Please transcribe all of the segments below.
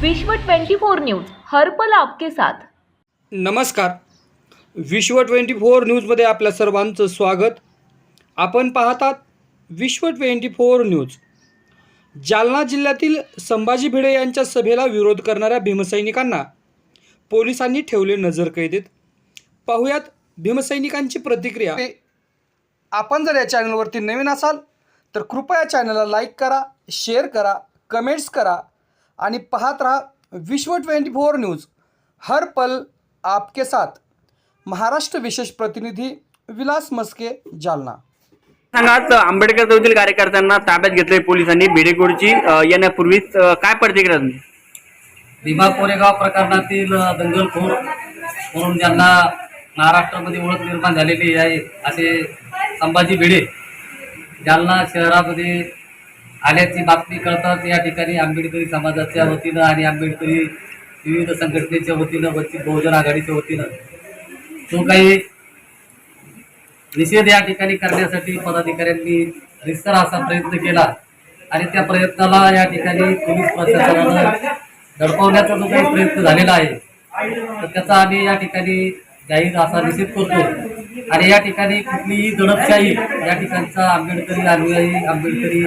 विश्व 24 न्यूज हर्पल आपके साथ. नमस्कार. विश्व ट्वेंटी फोर न्यूजमध्ये आपल्या सर्वांचं स्वागत. आपण पाहतात विश्व ट्वेंटी फोर न्यूज. जालना जिल्ह्यातील संभाजी भिडे यांच्या सभेला विरोध करणाऱ्या भीमसैनिकांना पोलिसांनी ठेवले नजरकैदेत. पाहुयात भीमसैनिकांची प्रतिक्रिया. आपण जर या चॅनलवरती नवीन असाल तर कृपया चॅनलला लाईक करा शेअर करा कमेंट्स करा आणि पाहत राहा विश्व ट्वेंटी फोर न्यूज. हर पल आपके साथ. महाराष्ट्र विशेष प्रतिनिधी विलास मस्के जालना. सांगात आंबेडकर चौथील कार्यकर्त्यांना ताब्यात घेतले पोलिसांनी बेडेकोडची अ, येण्यापूर्वीच काय प्रतिक्रिया भीमा कोरेगाव प्रकरणातील दंगलखोर म्हणून ज्यांना महाराष्ट्रामध्ये ओळख निर्माण झालेली आहे असे संभाजी भिडे जालना शहरामध्ये आल्याची बातमी कळताच या ठिकाणी आंबेडकरी समाजाच्या वतीनं आणि आंबेडकरी विविध संघटनेच्या वतीनं वंचित बहुजन आघाडीच्या वतीनं जो काही निषेध या ठिकाणी करण्यासाठी पदाधिकाऱ्यांनी रिस्तर असा प्रयत्न केला आणि त्या प्रयत्नाला या ठिकाणी पोलीस प्रशासनानं दडपवण्याचा जो काही प्रयत्न झालेला आहे तर त्याचा आम्ही या ठिकाणी जाहीर असा निषेध करतो. आणि या ठिकाणी कुठलीही दडपशाही या ठिकाणचा आंबेडकरी अनुयायी आंबेडकरी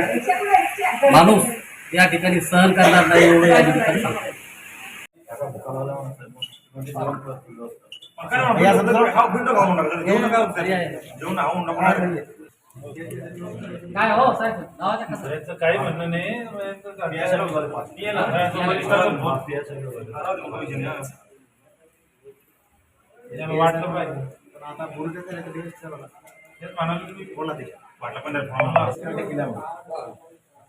माणूस या सहन करणार नाही एवढं या ठिकाणी काय हो साहेब नावाच्या कसं याचं आता तेच म्हणाले तुम्ही बोला वाटलं पण नाही, फॉर्मला.